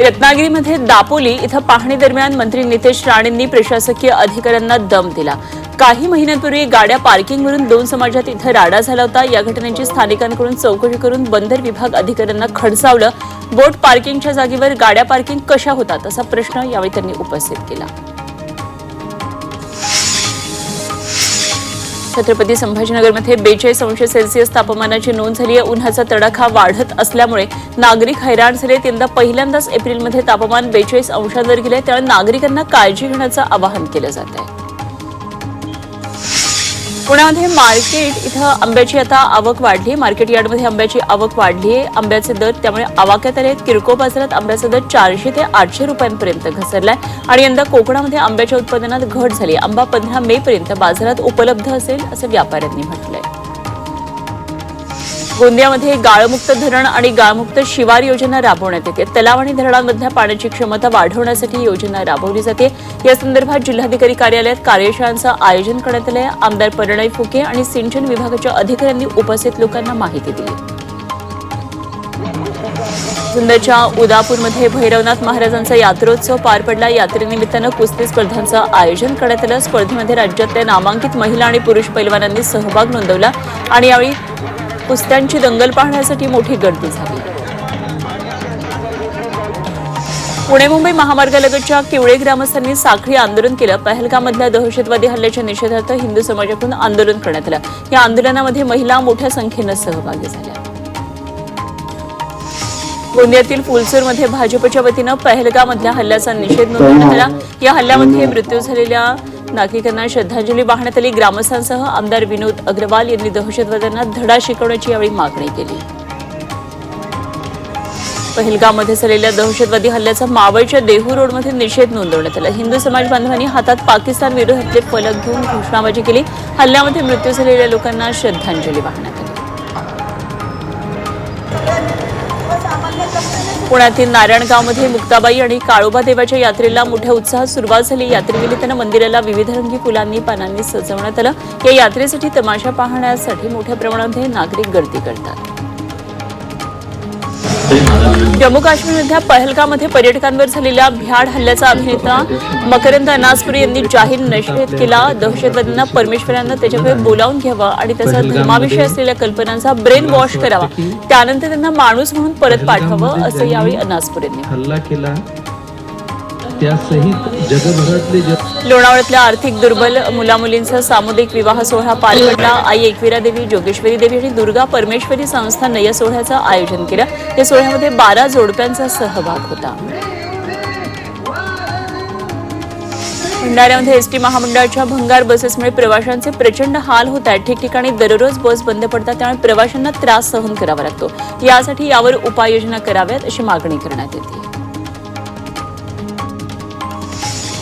रत्नागिरीमध्ये दापोली इथं पाहणी दरम्यान मंत्री नितेश राणेंनी प्रशासकीय अधिकाऱ्यांना दम दिला. काही महिन्यांपूर्वी गाड्या पार्किंगवरून दोन समाजात इथं राडा झाला होता. या घटनेची स्थानिकांकडून चौकशी करून बंदर विभाग अधिकाऱ्यांना खडसावलं. बोट पार्किंगच्या जागेवर गाड्या पार्किंग कशा होतात असा प्रश्न यावेळी त्यांनी उपस्थित केला. छत्रपती संभाजीनगरमध्ये बेचाळीस अंश सेल्सिअस तापमानाची नोंद झाली आहे. उन्हाचा तडाखा वाढत असल्यामुळे नागरिक हैराण झाले यंदा पहिल्यांदाच एप्रिलमध्ये तापमान बेचाळीस अंशांवर गेले त्यामुळे नागरिकांना काळजी घेण्याचं आवाहन केलं जात आहे. पुण्यामध्ये मार्केट इथं आंब्याची आता आवक वाढली. मार्केट यार्डमध्ये आंब्याची आवक वाढली आहे. आंब्याचे दर त्यामुळे आवाक्यात आले आहेत. किरकोळ बाजारात आंब्याचा दर चारशे ते आठशे रुपयांपर्यंत घसरलाय. आणि यंदा कोकणामध्ये आंब्याच्या उत्पादनात घट झाली आंबा पंधरा मे पर्यंत बाजारात उपलब्ध असेल असं व्यापाऱ्यांनी म्हटलंय. गोंदियामध्ये गाळमुक्त धरण आणि गाळमुक्त शिवार योजना राबवण्यात येते. तलाव आणि धरणांमधल्या पाण्याची क्षमता वाढवण्यासाठी योजना राबवली जाते. या संदर्भात जिल्हाधिकारी कार्यालयात कार्यशाळांचं आयोजन करण्यात आलंय. आमदार परिणय फुके आणि सिंचन विभागाच्या अधिकाऱ्यांनी उपस्थित लोकांना माहिती दिली. जुन्नरच्या उदापूरमध्ये भैरवनाथ महाराजांचा यात्रोत्सव पार पडला. यात्रेनिमित्तानं कुस्ती स्पर्धांचं आयोजन करण्यात आलं. स्पर्धेमध्ये राज्यातल्या नामांकित महिला आणि पुरुष पैलवानांनी सहभाग नोंदवला. आणि यावेळी कुस्त्यांची दंगल पाहण्यासाठी मोठी गर्दी झाली. पुणे मुंबई महामार्गालगतच्या किवळे ग्रामस्थांनी साखळी आंदोलन केलं. पहलगामधल्या दहशतवादी हल्ल्याच्या निषेधार्थ हिंदू समाजाकडून आंदोलन करण्यात आलं. या आंदोलनामध्ये महिला मोठ्या संख्येनं सहभागी झाल्या. गोंदियातील फुलसूरमध्ये भाजपच्या वतीनं पहलगामधल्या हल्ल्याचा निषेध नोंदवण्यात आला. या हल्ल्यामध्ये मृत्यू झालेल्या नागरिकांना श्रद्धांजली वाहण्यात आली. ग्रामस्थांसह आमदार विनोद अग्रवाल यांनी दहशतवाद्यांना धडा शिकवण्याची यावेळी मागणी केली. पहलगाममध्ये झालेल्या दहशतवादी हल्ल्याचा मावळच्या देहू रोडमध्ये निषेध नोंदवण्यात आला. हिंदू समाज बांधवांनी हातात पाकिस्तान विरोधातले फलक घेऊन घोषणाबाजी केली. हल्ल्यामध्ये मृत्यू झालेल्या लोकांना श्रद्धांजली वाहण्यात आली. पुण्यातील नारायणगावमध्ये मुक्ताबाई आणि काळोबा देवाच्या यात्रेला मोठ्या उत्साहात सुरुवात झाली. यात्रेनिमित्तानं मंदिराला विविध रंगी फुलांनी पानांनी सजवण्यात आलं. या यात्रेसाठी तमाशा पाहण्यासाठी मोठ्या प्रमाणामध्ये नागरिक गर्दी करतात. जम्मू काश्मीरमधल्या पहलगामध्ये पर्यटकांवर झालेल्या भ्याड हल्ल्याचा अभिनेता मकरंद अनासपुरी यांनी जाहीर निषेध केला. दहशतवाद्यांना परमेश्वरांना त्याच्याकडे बोलावून घ्यावं आणि त्याचा धर्माविषयी असलेल्या कल्पनांचा ब्रेन वॉश करावा. त्यानंतर त्यांना माणूस म्हणून परत पाठवावं असं यावेळी अनासपुरी हल्ला केला. त्यासहित जगभरातले लोणावळ्यातल्या आर्थिक दुर्बल मुलामुलींचा सामुदायिक विवाह सोहळा पार पडला आई एकविरा देवी जोगेश्वरी देवी आणि दुर्गा परमेश्वरी संस्थानं या सोहळ्याचं आयोजन केलं. या सोहळ्यामध्ये बारा जोडप्यांचा सहभाग होता. भंडाऱ्यामध्ये एसटी महामंडळाच्या भंगार बसेसमुळे प्रवाशांचे प्रचंड हाल होत आहेत ठिकठिकाणी दररोज बस बंद पडतात त्यामुळे प्रवाशांना त्रास सहन करावा लागतो. यासाठी यावर उपाययोजना कराव्यात अशी मागणी करण्यात येते.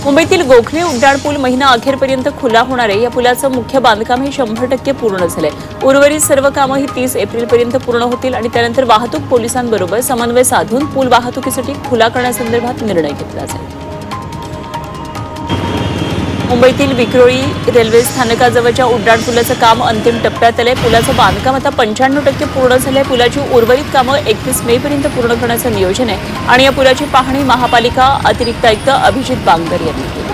मुंबईतील गोखले उड्डाण पूल महिना अखेरपर्यंत खुला होणार आहे. या पुलाचं मुख्य बांधकाम हे शंभर टक्के पूर्ण झालंय. उर्वरित सर्व कामं ही तीस एप्रिलपर्यंत पूर्ण होतील आणि त्यानंतर वाहतूक पोलिसांबरोबर समन्वय साधून पूल वाहतुकीसाठी खुला करण्यासंदर्भात निर्णय घेतला जाईल. मुंबईतील विक्रोळी रेल्वे स्थानकाजवळच्या उड्डाण पुलाचं काम अंतिम टप्प्यात आलंय. पुलाचं बांधकाम आता पंच्याण्णव टक्के पूर्ण झालंय. पुलाची उर्वरित कामं एकतीस मे पर्यंत पूर्ण करण्याचं नियोजन आहे. आणि या पुलाची पाहणी महापालिका अतिरिक्त आयुक्त अभिजित बांगर यांनी केली.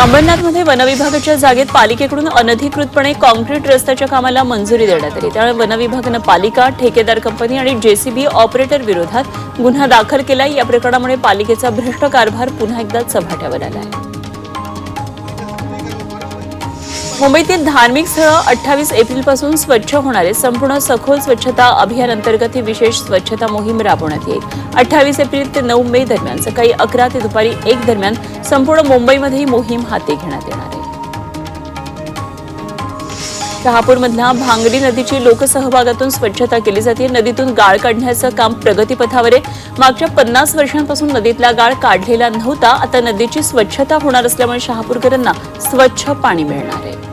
अंबरनाथमध्ये वनविभागाच्या जागेत पालिकेकडून अनधिकृतपणे कॉन्क्रीट रस्त्याच्या कामाला मंजुरी देण्यात आली. त्यामुळे वनविभागानं पालिका ठेकेदार कंपनी आणि जेसीबी ऑपरेटर विरोधात गुन्हा दाखल केला या प्रकरणामुळे पालिकेचा भ्रष्ट कारभार पुन्हा एकदा चव्हाट्यावर आला आहे मुंबईतील धार्मिक स्थळं अठ्ठावीस एप्रिलपासून स्वच्छ होणार आहे संपूर्ण सखोल स्वच्छता अभियान अंतर्गत ही विशेष स्वच्छता मोहीम राबवण्यात येईल. अठ्ठावीस एप्रिल ते नऊ मे दरम्यान सकाळी अकरा ते दुपारी एक दरम्यान संपूर्ण मुंबईमध्ये ही मोहीम हाती घेण्यात येणार आहे. शहापूरमधल्या भांगरी नदीची लोकसहभागातून स्वच्छता केली जाते. नदीतून गाळ काढण्याचं काम प्रगतीपथावर आहे. मागच्या पन्नास वर्षांपासून नदीतला गाळ काढलेला नव्हता. आता नदीची स्वच्छता होणार असल्यामुळे शहापूरकरांना स्वच्छ पाणी मिळणार आहे.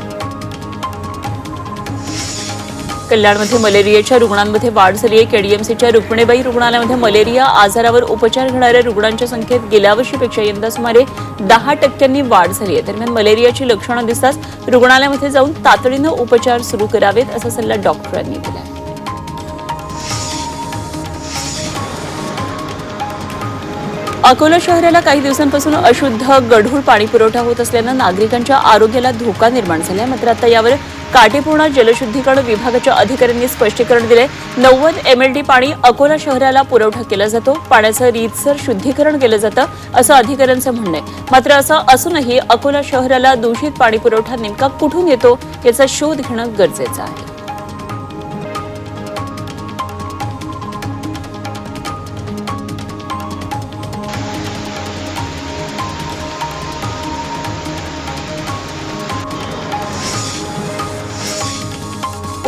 कल्याणमध्ये मलेरियाच्या रुग्णांमध्ये वाढ झाली आहे. केडीएमसीच्या रुक्मिणीबाई रुग्णालयामध्ये मलेरिया आजारावर उपचार घेणाऱ्या रुग्णांच्या संख्येत गेल्या वर्षीपेक्षा यंदा सुमारे दहा टक्क्यांनी वाढ झाली आहे. दरम्यान मलेरियाची लक्षणं दिसताच रुग्णालयामध्ये जाऊन तातडीनं उपचार सुरू करावेत असा सल्ला डॉक्टरांनी दिला अकोला शहराला काही दिवसांपासून अशुद्ध गढूळ पाणी पुरवठा होत असल्यानं नागरिकांच्या आरोग्याला धोका निर्माण झालाय. मात्र आता यावर काटेपूर्णा जलशुद्धीकरण विभागाच्या अधिकाऱ्यांनी स्पष्टीकरण दिले. नव्वद एमएलडी पाणी अकोला शहराला पुरवठा केला जातो. पाण्याचं रीतसर शुद्धीकरण केलं जातं असं अधिकाऱ्यांचं म्हणणं आहे. मात्र असं असूनही अकोला शहराला दूषित पाणी पुरवठा नेमका कुठून येतो याचा शोध घेणं गरजेचं आहे.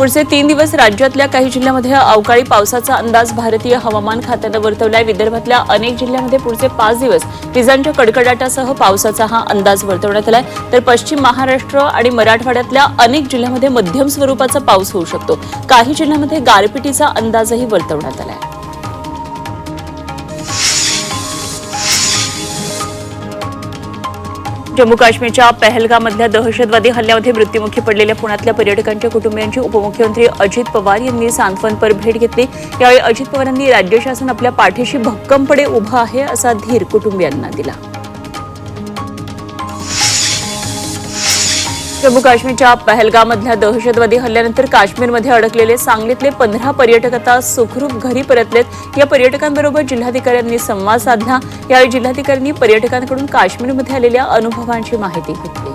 पुढचे तीन दिवस राज्यातल्या काही जिल्ह्यामध्ये अवकाळी पावसाचा अंदाज भारतीय हवामान खात्यानं वर्तवलाय. विदर्भातल्या अनेक जिल्ह्यांमध्ये पुढचे पाच दिवस विजांच्या कडकडाटासह पावसाचा हा अंदाज वर्तवण्यात आलाय. तर पश्चिम महाराष्ट्र आणि मराठवाड्यातल्या अनेक जिल्ह्यामध्ये मध्यम स्वरूपाचा पाऊस होऊ शकतो. काही जिल्ह्यांमध्ये गारपिटीचा अंदाजही वर्तवण्यात आलाय. जम्मू काश्मीरच्या पहलगामधल्या दहशतवादी हल्ल्यामध्ये मृत्युमुखी पडलेल्या पुण्यातल्या पर्यटकांच्या कुटुंबियांची उपमुख्यमंत्री अजित पवार यांनी सांत्वनपर भेट घेतली. यावेळी अजित पवारांनी राज्य शासन आपल्या पाठीशी भक्कमपणे उभं आहे असा धीर कुटुंबियांना दिला. जम्मू काश्मीरच्या पहलगामधल्या दहशतवादी हल्ल्यानंतर काश्मीरमध्ये अडकलेले सांगलीतले पंधरा पर्यटक आता सुखरूप घरी परतलेत. या पर्यटकांबरोबर जिल्हाधिकाऱ्यांनी संवाद साधला. यावेळी जिल्हाधिकाऱ्यांनी पर्यटकांकडून काश्मीरमध्ये आलेल्या अनुभवांची माहिती घेतली.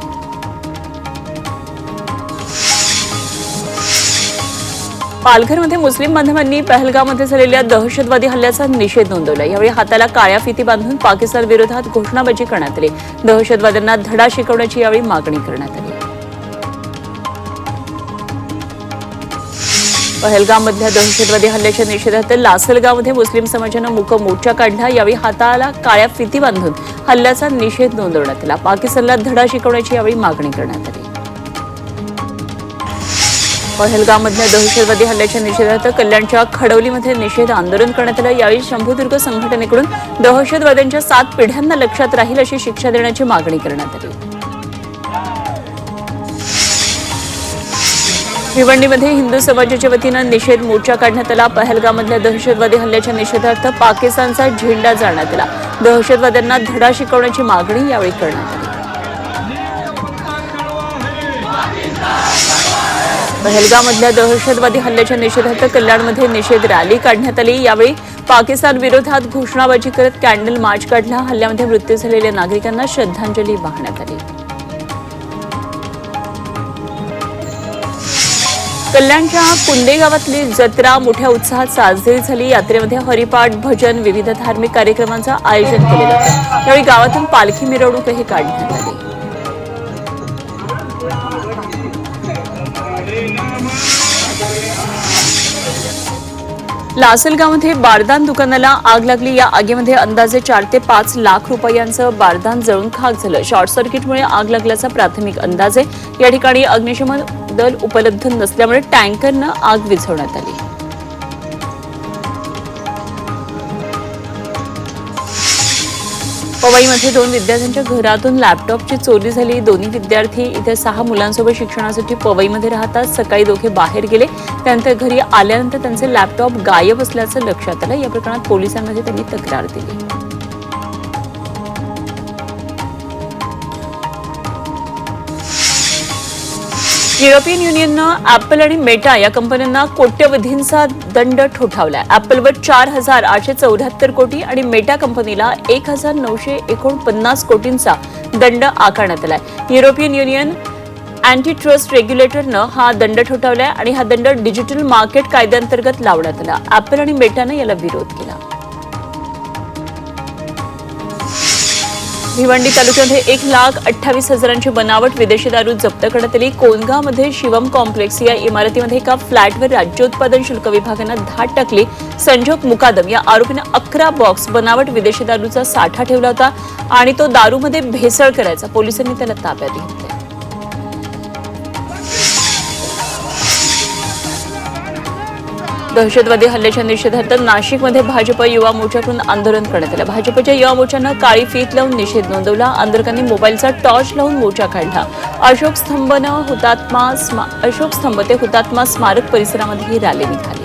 पालघरमध्ये मुस्लिम बांधवांनी पहलगावमध्ये झालेल्या दहशतवादी हल्ल्याचा निषेध नोंदवला. यावेळी हाताला काळ्या फिती बांधून पाकिस्तान विरोधात घोषणाबाजी करण्यात आली. दहशतवाद्यांना धडा शिकवण्याची यावेळी मागणी करण्यात आली. पहलगाममधल्या दहशतवादी हल्ल्याच्या निषेधार्थ लासलगावमध्ये मुस्लिम समाजानं मूक मोर्चा काढला. यावेळी हाताला काळ्या फिती बांधून हल्ल्याचा निषेध नोंदवण्यात आला. पाकिस्तानला धडा शिकवण्याची यावेळी मागणी करण्यात आली. पहलगाममधल्या दहशतवादी हल्ल्याच्या निषेधार्थ कल्याणच्या खडवलीमध्ये निषेध आंदोलन करण्यात आलं. यावेळी शंभूदुर्ग संघटनेकडून दहशतवाद्यांच्या सात पिढ्यांना लक्षात राहील अशी शिक्षा देण्याची मागणी करण्यात आली. भिवंडीमध्ये हिंदू समाजाच्या वतीनं निषेध मोर्चा काढण्यात आला. पहलगामधल्या दहशतवादी हल्ल्याच्या निषेधार्थ पाकिस्तानचा झेंडा जाळण्यात आला. दहशतवाद्यांना धडा शिकवण्याची मागणी यावेळी करण्यात आली. पहलगामधल्या दहशतवादी हल्ल्याच्या निषेधार्थ कल्याणमध्ये निषेध रॅली काढण्यात आली. यावेळी पाकिस्तान विरोधात घोषणाबाजी करत कॅन्डल मार्च काढला. हल्ल्यामध्ये मृत्यू झालेल्या नागरिकांना श्रद्धांजली वाहण्यात आली. कल्याणच्या कुंदे गावातली जत्रा मोठ्या उत्साहात साजरी झाली. यात्रेमध्ये हरिपाठ भजन विविध धार्मिक कार्यक्रमांचं आयोजन केलं होतं. यावेळी गावातून पालखी मिरवणूकही काढण्यात आली. लासलगावमध्ये बारदान दुकानाला आग लागली. या आगीमध्ये अंदाजे चार ते पाच लाख रुपयांचं बारदान जळून खाक झालं. शॉर्ट सर्किटमुळे आग लागल्याचा प्राथमिक अंदाज. आहे या ठिकाणी अग्निशमन दल उपलब्ध नसल्यामुळे टँकरनं आग विझवण्यात आली. पवईमध्ये दोन विद्यार्थ्यांच्या घरातून लॅपटॉपची चोरी झाली. दोन्ही विद्यार्थी इथे सहा मुलांसोबत शिक्षणासाठी पवईमध्ये राहतात. सकाळी दोघे बाहेर गेले. त्यानंतर घरी आल्यानंतर त्यांचे लॅपटॉप गायब असल्याचं लक्षात आलं. या प्रकरणात पोलिसांमध्ये त्यांनी तक्रार दिली. युरोपियन युनियननं ऍपल आणि मेटा या कंपन्यांना कोट्यवधींचा दंड ठोठावलाय. ऍपलवर चार हजार आठशे चौऱ्याहत्तर कोटी आणि मेटा कंपनीला एक हजार नऊशे एकोणपन्नास कोटींचा दंड आकारण्यात आलाय. युरोपियन युनियन अँटी ट्रस्ट रेग्युलेटरनं हा दंड ठोठावलाय आणि हा दंड डिजिटल मार्केट कायद्यांतर्गत लावण्यात आला ऍपल आणि मेटानं याला विरोध केला. भिवंडी तालुक्यामध्ये एक लाख अठ्ठावीस हजारांची बनावट विदेशी दारू जप्त करण्यात आली. कोलगावमध्ये शिवम कॉम्प्लेक्स या इमारतीमध्ये एका फ्लॅटवर राज्य उत्पादन शुल्क विभागानं धाड टाकली. संजोग मुकादम या आरोपीनं अकरा बॉक्स बनावट विदेशी दारूचा साठा ठेवला होता आणि तो दारूमध्ये भेसळ करायचा. पोलिसांनी त्याला ताब्यात घेतलं दहशतवादी हल्ल्याच्या निषेधार्थ नाशिकमध्ये भाजप युवा मोर्चाकडून आंदोलन करण्यात आलं. भाजपच्या युवा मोर्चानं काळी फीत लावून निषेध नोंदवला. आंदोलकांनी मोबाईलचा टॉर्च लावून मोर्चा काढला. अशोक स्तंभनं हुतात्मा स्मा अशोक स्तंभ ते हुतात्मा स्मारक परिसरामध्ये ही रॅली निघाली.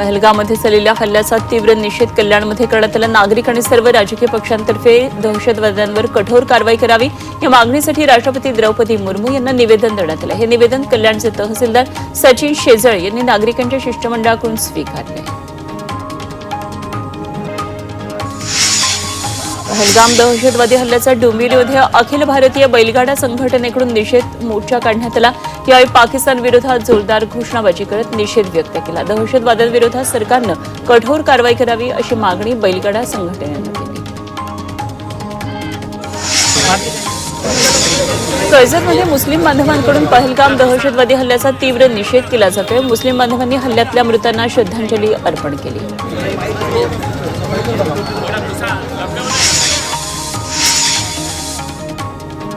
पहलगाममध्ये झालेल्या हल्ल्याचा तीव्र निषेध कल्याणमध्ये करण्यात आला. नागरिक आणि सर्व राजकीय पक्षांतर्फे दहशतवाद्यांवर कठोर कारवाई करावी या मागणीसाठी राष्ट्रपती द्रौपदी मुर्मू यांना निवेदन देण्यात आलं. हे निवेदन कल्याणचे तहसीलदार सचिन शेजळ यांनी नागरिकांच्या शिष्टमंडळाकडून स्वीकारले. पहलगाम दहशतवादी हल्ल्याचा डोंबिवलीमध्ये अखिल भारतीय बैलगाडा संघटनेकडून निषेध मोर्चा काढण्यात आला. यावेळी पाकिस्तान विरोधात जोरदार घोषणाबाजी करत निषेध व्यक्त केला. दहशतवाद्यांविरोधात सरकारनं कठोर कारवाई करावी अशी मागणी बैलगाडा संघटनेनं केली. कर्जतमध्ये मुस्लिम बांधवांकडून पहलगाम दहशतवादी हल्ल्याचा तीव्र निषेध केला जातोय. मुस्लिम बांधवांनी हल्ल्यातल्या मृतांना श्रद्धांजली अर्पण केली.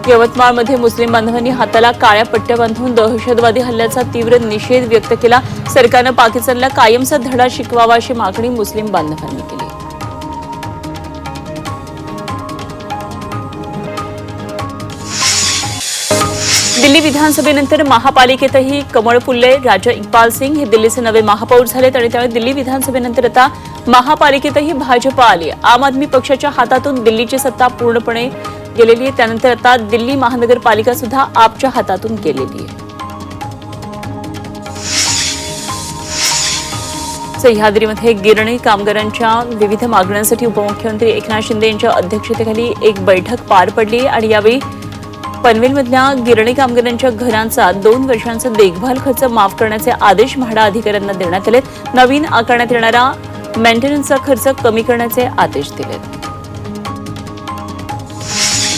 यवतमाळमध्ये मुस्लिम बांधवांनी हाताला काळ्या पट्ट्या बांधून दहशतवादी हल्ल्याचा तीव्र निषेध व्यक्त केला. सरकारनं पाकिस्तानला कायमचा धडा शिकवावा अशी मागणी मुस्लिम बांधवांनी केली. दिल्ली विधानसभेनंतर महापालिकेतही कमळ फुलले राजा इक्बाल सिंग हे दिल्लीचे नवे महापौर झालेत आणि त्यामुळे दिल्ली विधानसभेनंतर आता महापालिकेतही भाजपा आली. आम आदमी पक्षाच्या हातातून दिल्लीची सत्ता पूर्णपणे गेलेली आहे. त्यानंतर आता दिल्ली महानगरपालिका सुद्धा आपच्या हातातून गेलेली आहे. सह्याद्रीमध्ये गिरणी कामगारांच्या विविध मागण्यांसाठी उपमुख्यमंत्री एकनाथ शिंदे यांच्या अध्यक्षतेखाली एक बैठक पार पडली आणि यावेळी पनवेलमधल्या गिरणी कामगारांच्या घरांचा दोन वर्षांचा देखभाल खर्च माफ करण्याचे आदेश म्हाडा अधिकाऱ्यांना देण्यात आलेत. नवीन आकारण्यात येणारा मेंटेनन्सचा खर्च कमी करण्याचे आदेश दिलेत.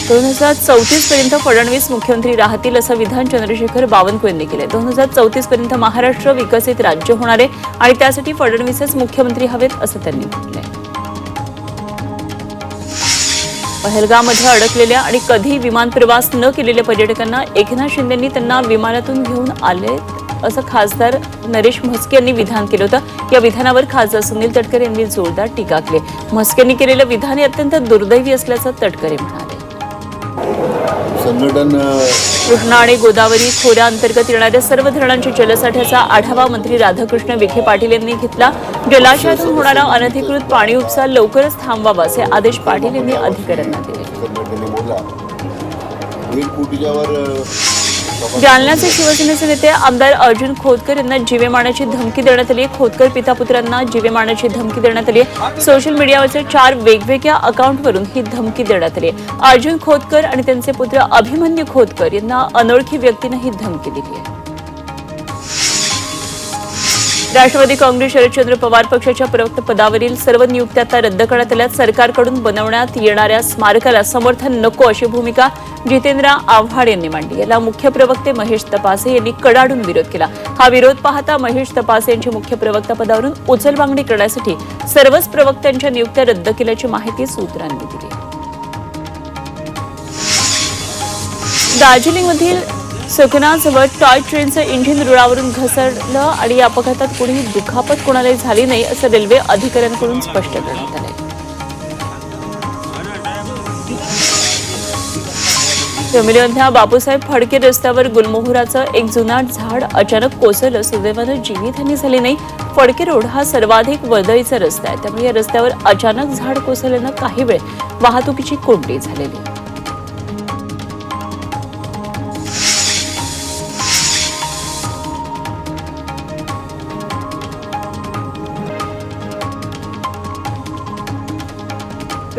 दोन हजार चौतीस पर्यंत फडणवीस मुख्यमंत्री राहतील असं विधान चंद्रशेखर बावनकुळे यांनी दोन हजार चौतीस पर्यंत महाराष्ट्र विकसित राज्य होणार आहे आणि त्यासाठी फडणवीसच मुख्यमंत्री हवेत असं त्यांनी म्हटलंय. पहलगामध्ये अडकलेल्या आणि कधी विमान प्रवास न केलेल्या पर्यटकांना एकनाथ शिंदेंनी त्यांना विमानातून घेऊन आले असं खासदार नरेश म्हस्के यांनी विधान केलं होतं. या विधानावर खासदार सुनील तटकरे यांनी जोरदार टीका केली. म्हस्केंनी केलेलं विधान हे अत्यंत दुर्दैवी असल्याचं तटकरे म्हणाले. संघटन कृष्णा आणि गोदावरी खोऱ्याअंतर्गत येणाऱ्या सर्व धरणांच्या जलसाठ्याचा आढावा मंत्री राधाकृष्ण विखे पाटील यांनी घेतला. जलाशयातून होणारा अनधिकृत पाणी उपसा लवकरच थांबवावा असे आदेश पाटील यांनी अधिकाऱ्यांना दिले. जालन्याचे शिवसेनेचे नेते आमदार अर्जुन खोतकर यांना जीवे मारण्याची धमकी देण्यात आली. खोतकर पिता पुत्रांना जीवे मारण्याची धमकी देण्यात आली. सोशल मीडियावरच्या चार वेगवेगळ्या अकाउंटवरून ही धमकी देण्यात आली. आहे. अर्जुन खोतकर आणि त्यांचे पुत्र अभिमन्यू खोतकर यांना अनोळखी व्यक्तीनं ही धमकी दिली आहे. राष्ट्रवादी काँग्रेस शरदचंद्र पवार पक्षाच्या प्रवक्ता पदावरील सर्व नियुक्त्या आता रद्द करण्यात आल्या सरकारकडून बनवण्यात येणाऱ्या स्मारकाला समर्थन नको अशी भूमिका जितेंद्र आव्हाड यांनी मांडली. याला मुख्य प्रवक्ते महेश तपासे यांनी कडाडून विरोध केला. हा विरोध पाहता महेश तपासे यांची मुख्य प्रवक्ता पदावरून उचलबांगडी करण्यासाठी सर्वच प्रवक्त्यांच्या नियुक्त्या रद्द केल्याची माहिती सूत्रांनी दिली. दार्जिलिंगमधील सुखनाजवळ टॉय ट्रेनचं इंजिन रुळावरून घसरलं आणि या अपघातात कुणीही दुखापत कोणालाही झाली नाही असं रेल्वे अधिकाऱ्यांकडून स्पष्ट करण्यात आलं जमिनीमधल्या बापूसाहेब फडके रस्त्यावर गुलमोहराचं एक जुनाट झाड अचानक कोसळलं सुदैवानं जीवितहानी झाली नाही. फडके रोड हा सर्वाधिक वर्दळीचा रस्ता आहे त्यामुळे या रस्त्यावर अचानक झाड कोसळल्यानं काही वेळ वाहतुकीची कोंडी झालेली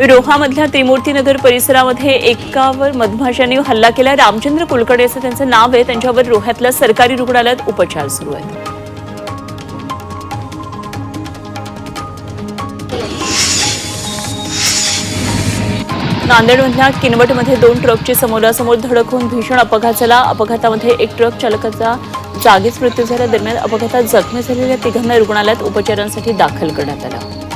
रोहामधल्या त्रिमूर्तीनगर परिसरामध्ये एकावर मधमाशांनी हल्ला केला. रामचंद्र कुलकर्णी असं त्यांचं नाव आहे. त्यांच्यावर रोह्यातल्या सरकारी रुग्णालयात उपचार सुरू आहेत. नांदेडमधल्या किनवटमध्ये दोन ट्रकची समोरासमोर धडक होऊन भीषण अपघात झाला. अपघातामध्ये एक ट्रक चालकाचा जागीच मृत्यू झाला दरम्यान अपघातात जखमी झालेल्या तिघांना रुग्णालयात उपचारांसाठी दाखल करण्यात आला.